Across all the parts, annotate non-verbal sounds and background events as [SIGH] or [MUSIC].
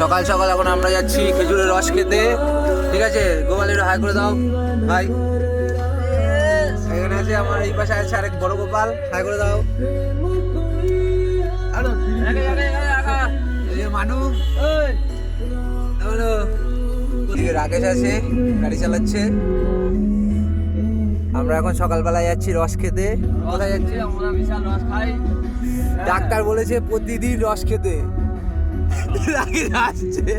সকাল সকাল এখন আমরা যাচ্ছি খেজুরের রস খেতে। ঠিক আছে? গোপালের হাই করে দাও। ভাই। এখানে আছে আমার এই পাশে আছে আরেক বড় গোপাল। হাই করে দাও। মানু। রাকেশ আছে গাড়ি চালাচ্ছে। আমরা এখন সকালবেলা যাচ্ছি রস খেতে। কোথায় যাচ্ছি আমরা বিশাল রস খাই। ডাক্তার বলেছে প্রতিদিন রস খেতে। আসছে।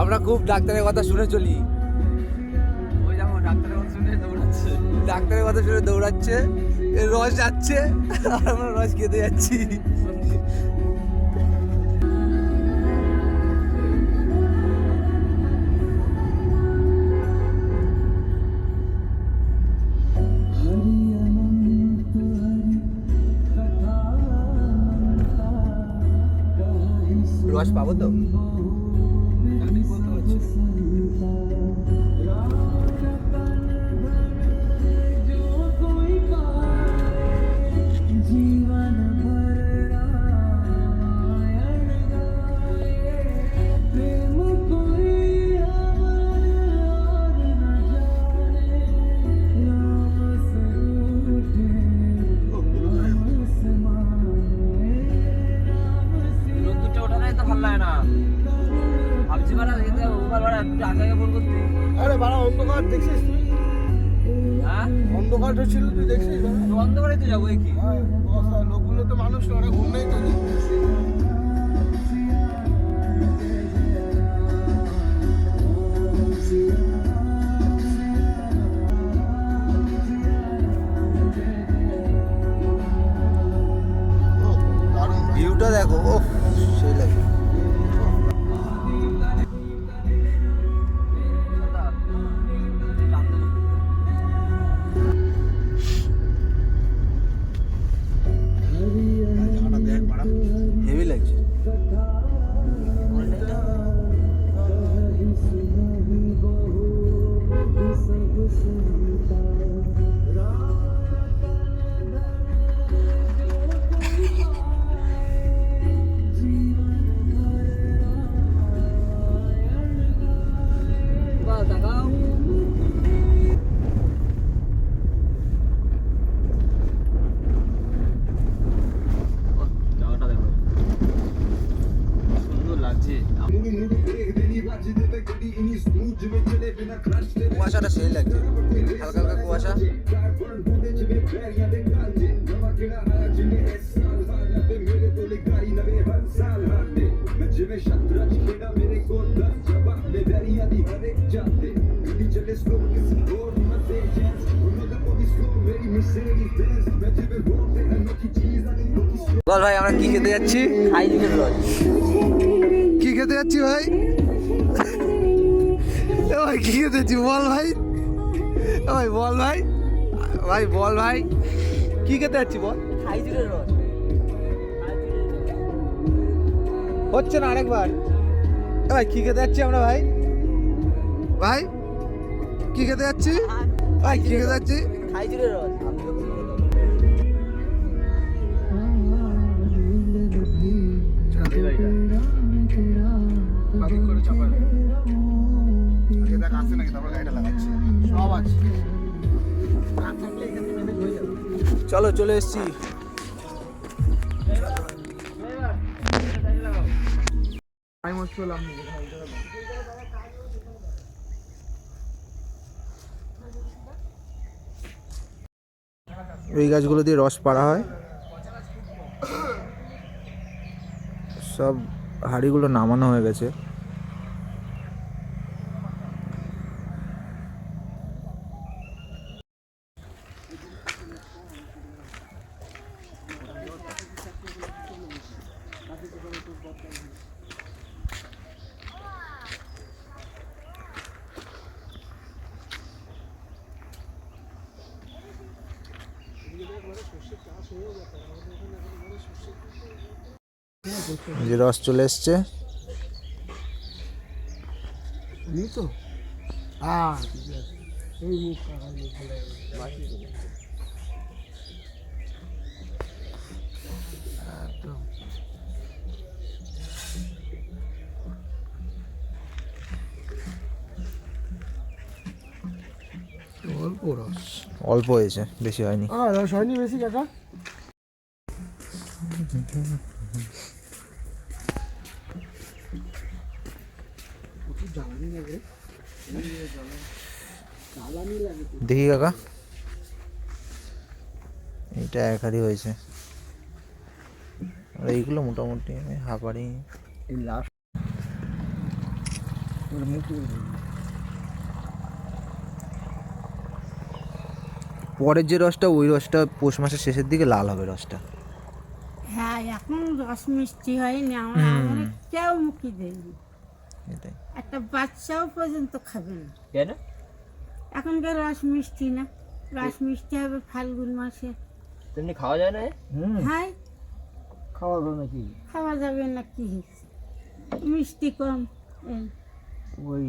আমরা খুব ডাক্তারের কথা শুনে চলি। ডাক্তারের কথা শুনে দৌড়াচ্ছে। ডাক্তারের কথা শুনে দৌড়াচ্ছে এ রস যাচ্ছে আর আমরা রস খেতে যাচ্ছি। রস পাবো তো অন্ধকার দেখছিস তুই? হ্যাঁ? অন্ধকার ছিল তুই দেখছিস অন্ধকারে তো যাব কি? হ্যাঁ, লোকগুলো তো মানুষ ওরা ঘুম নেই তো। হালকা কুয়াশা বল ভাই আমরা কি খেতে যাচ্ছি? কি খেতে যাচ্ছি ভাই কি খেতে যাচ্ছি? বল ভাই। ভাই বল ভাই। ভাই বল ভাই। কি খেতে যাচ্ছি বল? হাইজিনের রস। হচ্ছে না আরেকবার। ভাই কি খেতে যাচ্ছি আমরা ভাই? ভাই কি খেতে যাচ্ছি? ভাই কি খেতে যাচ্ছি? হাইজিনের রস। করে চাপা দে। আগে দেখ আছে নাকি, তারপর গাড়িটা লাগাচ্ছি। সব আছে। চলো চলে এসছি। এই গাছগুলো দিয়ে রস পাড়া হয় সব হাঁড়িগুলো নামানো হয়ে গেছে যে রস চলে এসছে। অল্প রস। অল্প হয়েছে বেশি হয়নি। রস হয়নি বেশি কাকা? দেখি কাকা? এটা এক হাড়ি হয়েছে। আর এইগুলো মোটামুটি হাফ হাড়ি লাস্ট পরের যে রসটা ওই রসটা পৌষ মাসের শেষের দিকে লাল হবে রসটা। হ্যাঁ এখন রস মিষ্টি হয়নি। আমরা কেউ মুখে দেয়নি। এটাই। একটা বাচ্চাও পর্যন্ত খাবে না। কেন? এখনকার রস মিষ্টি না। রস মিষ্টি হবে ফাল্গুন মাসে। তেমনি খাওয়া যায় না এ? হ্যাঁ। খাওয়া দাওয়া নাকি? খাওয়া যাবে না কি মিষ্টি কম। ওই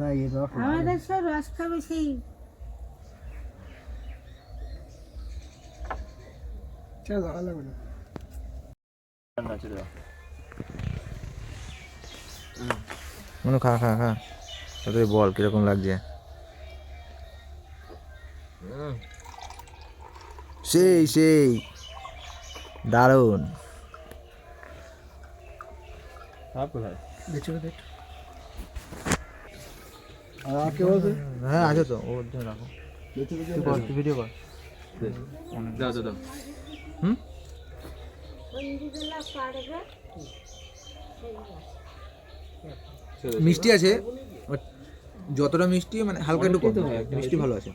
না এই রস আমাদের সব রস খাবে সেই। লাগবে না। মনে খা খা খা। তোদের বল কীরকম লাগছে? সেই সেই। দারুণ। হ্যাঁ আছে তো। ওর জন্য রাখো। ভিডিও কর। দাও দাও হুম? মিষ্টি আছে যতটা মিষ্টি মানে হালকা একটু মিষ্টি। ভালো আছে।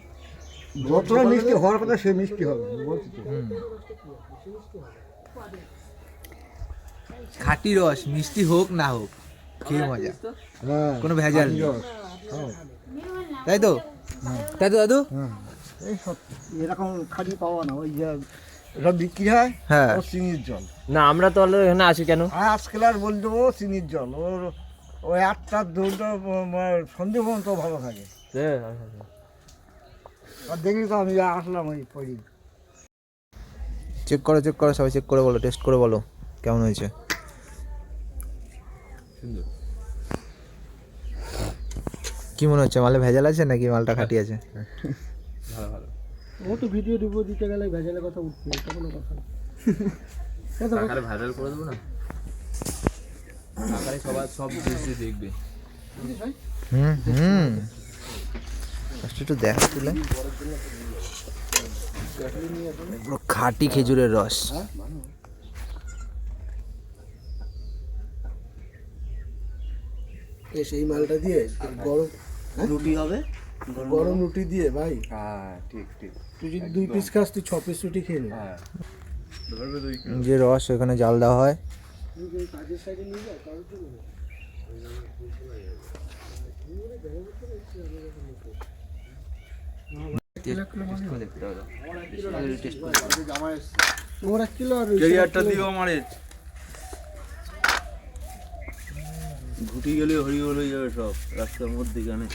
যতটা মিষ্টি হওয়ার কথা সে মিষ্টি হবে বলছি তো। হুম। খাঁটি রস মিষ্টি হোক না হোক খেয়ে মজা। হ্যাঁ কোনো ভেজাল নেই। হ্যাঁ, তাই তো? তাই তো দাদু? হ্যাঁ। এরকম খালি পাওয়া না ওই যে এটা বিক্রি হয় হ্যাঁ। চিনির জল। না আমরা তো এখানে আছি কেন? আর আজকাল আর বলতে ও চিনির জল ওর ওই আটটার দুটো সন্ধে পর্যন্ত ভালো থাকে। আর দেখি তো আমি আসলাম ওই পড়ি। চেক করো চেক করো সবাই চেক করে বলো টেস্ট করে বলো কেমন হয়েছে? কি মনে হচ্ছে মালে ভেজাল আছে নাকি মালটা খাঁটি আছে? ও তো ভিডিও রিভিউ দিতে গেলে ভেজালের কথা উঠবে এটা কোনো কথা ভাইরাল [LAUGHS] করে দেবো না? সবার সব দেখবে। হুম হুম। একটু দেখ তুলে। পুরো খাঁটি খেজুরের রস। সেই মালটা দিয়ে গরম রুটি হবে? গরম রুটি দিয়ে ভাই। হ্যাঁ ঠিক ঠিক। তুই যদি দুই পিস খাস তুই ছ পিস রুটি খেয়ে নে। হ্যাঁ। যে রস ওখানে জাল দেওয়া হয়। কাজের সাইডে নিয়ে যাও কারোর জন্য তোমার এক কিলো আর ক্যারিয়ারটা দিও আমারে ঘুটি গেলে হরি হয়ে যাবে সব। রাস্তার মধ্যে এখানে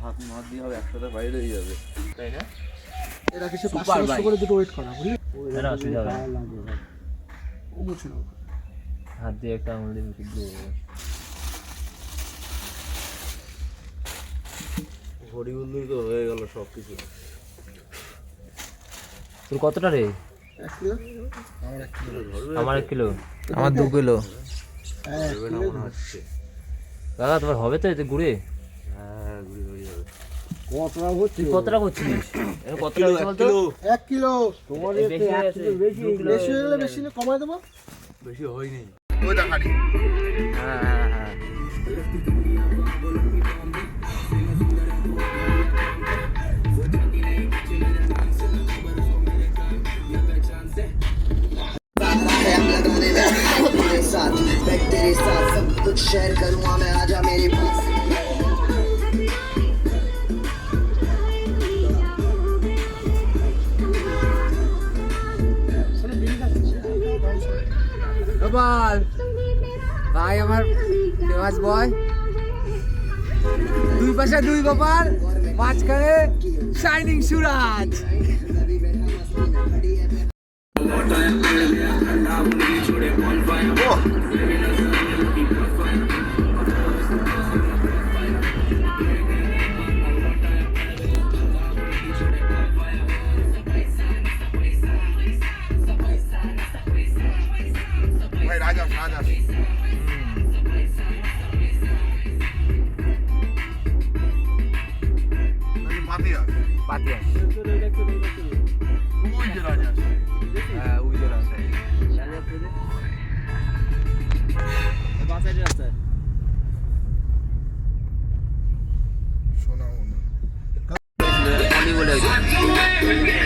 ভাত মাত দিয়ে হবে একসাথে বাইরে হয়ে যাবে। তাই না? এরা কিছু পাঁচশো পাঁচশো করে দুটো ওয়েট করা বুঝলি? না অসুবিধা হবে ও বুঝছে না হাত দিয়ে একটা আঙুল দিয়ে মুখে দিয়ে দেবো। হরি বন্ধুর তো হয়ে গেল সব কিছু তোর কতটা রে? আমার এক কিলো। আমার দু কিলো। দাদা তোমার হবে তো এতে যাবে কতটা হচ্ছে তুই কতটা করছিস কতটা বলতো? এক কিলো। তোমার বেশি কমায় দেবো? বেশি হয়নি। হ্যাঁ হ্যাঁ হ্যাঁ। कुछ शेयर करूंगा मैं आजा मेरे पास গোপাল ভাই আমার ফেমাস বয় দুই পাশে দুই গোপাল মাঝখানে শাইনিং সুরাজ everything.